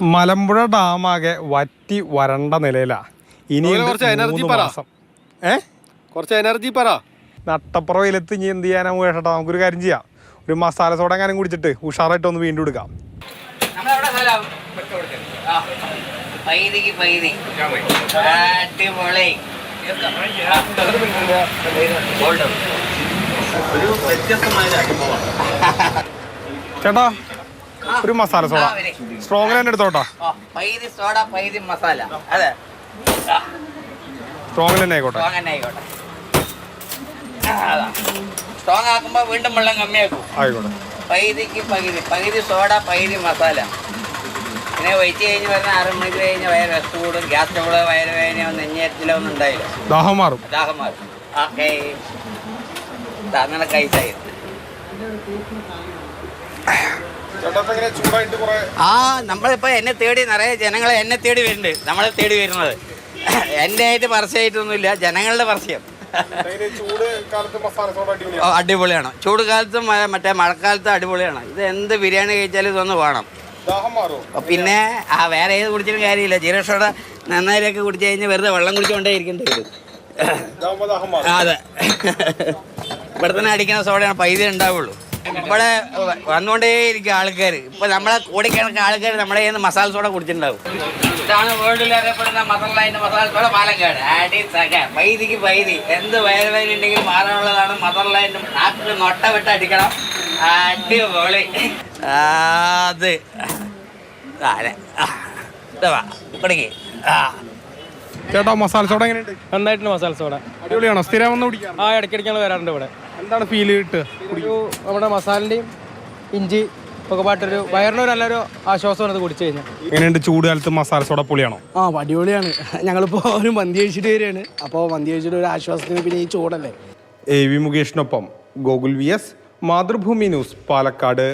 മലമ്പുഴ ഡാമാകെ വറ്റി വരണ്ട നിലയിലാണ് ഇനി അതുപോലെ കുറച്ച് എനർജി പറ. ഏ? കുറച്ച് എനർജി പറ. നട്ടപ്പുറ വെയിലത്ത് ഇനി എന്ത് ചെയ്യാനാ കേട്ടോ നമുക്കൊരു കാര്യം ചെയ്യാം. ഒരു മസാല സോഡ എങ്ങാനും കുടിച്ചിട്ട് ഉഷാറായിട്ട് ഒന്ന് വീണ്ടും എടുക്കാം. ചേട്ടാ ഒരു മസാല സോഡ. സ്ട്രോങ് തന്നെ എടുത്തോട്ടാ സോഡ മസാല. അതെ. സ്ട്രോങ് തന്നെ ആയിക്കോട്ടെ. സ്ട്രോങ് ആക്കുമ്പോ വീണ്ടും വെള്ളം കമ്മിയാക്കും. ആയിക്കോട്ടെ. പൈതിക്ക് പകുതി. പകുതി സോഡ പകുതി മസാല. പിന്നെ വെയിറ്റ് കഴിഞ്ഞ് വരുന്ന ആറ് മണിക്ക് കഴിഞ്ഞ് വയറ് റെസ്റ്റ് കൂടും. ഗ്യാസ് ട്രബിൾ വയറുവേദന നെഞ്ഞേറ്റിലോ ഒന്നും ഉണ്ടായില്ല. ദാഹം മാറും. ദാഹം മാറും. ഓക്കെ. അങ്ങനെ കഴിച്ചായി. ആ നമ്മളിപ്പോ എന്നെ തേടി നിറയെ ജനങ്ങൾ എന്നെ തേടി വരുന്നുണ്ട്. നമ്മളെ തേടി വരുന്നത്. എന്റെ ആയിട്ട് പരസ്യമായിട്ടൊന്നുമില്ല ജനങ്ങളുടെ പരസ്യം. അടിപൊളിയാണ്. ചൂട് കാലത്തും മറ്റേ മഴക്കാലത്തും അടിപൊളിയാണ്. ഇത് എന്ത് ബിരിയാണി കഴിച്ചാലും ഇതൊന്ന് വേണം. പിന്നെ ആ വേറെ ഏത് കുടിച്ചാലും കാര്യമില്ല. ജീരക്ഷോടെ നന്നായിരൊക്കെ കുടിച്ചു കഴിഞ്ഞാൽ വെറുതെ വെള്ളം കുടിച്ചുകൊണ്ടേ ഇരിക്കേണ്ടി വരും. അതെ. ഇവിടെ തന്നെ അടിക്കുന്ന സോഡയാണ് പൈസ ഉണ്ടാവുള്ളൂ. ഇവിടെ വന്നുകൊണ്ടേ ഇരിക്കും ആൾക്കാർ ഇപ്പൊ നമ്മളെ കോടിക്കണക്കിന് ആൾക്കാർ നമ്മുടെ കയ്യിൽ നിന്ന് മസാല സോഡ കുടിച്ചിട്ടുണ്ടാവും. ഇതാണ് വേൾഡിൽ അറിയപ്പെടുന്ന മസാലൈന്റെ മസാല സോഡ പാലക്കാട്. അടി സക പൈതിക്ക് പൈതി. എന്ത് വയറുവേദന ഉണ്ടെങ്കിലും മാറാനുള്ളതാണ് മസാലൈന്റെ നാട്ടിൽ നൊട്ട വിട്ട് അടിക്കണം. അടിപൊളി. അത്. ആ ചേട്ടാ മസാല സോഡ എങ്ങനെയുണ്ട്? നന്നായിട്ടുണ്ട് മസാല സോഡ അടിപൊളിയാണോ? സ്ഥിരം വന്ന് കുടിക്കാം ആ ഇടയ്ക്കിടയ്ക്കാണ് വരാറുണ്ട് ഇവിടെ. എന്താണ് ഫീൽ കിട്ടുക? ഒരു നമ്മുടെ മസാലിന്റെയും ഇഞ്ചി ഒക്കെ പാട്ടൊരു വയറിനൊരു നല്ലൊരു ആശ്വാസമാണ് ഇത് കുടിച്ചു കഴിഞ്ഞാൽ എങ്ങനെയുണ്ട് ചൂട് കാലത്ത് മസാല സോഡ പൊളിയാണോ? ആ അടിപൊളിയാണ്. ഞങ്ങളിപ്പോൾ ഒരു മന്തി കഴിച്ചിട്ട് വരികയാണ്. അപ്പോൾ മന്തി കഴിച്ചിട്ട് ഒരു ആശ്വാസത്തിന് പിന്നെ ഈ ചൂടല്ലേ? A V മുകേഷിനൊപ്പം Gokul V S Mathrubhumi news Palakkad.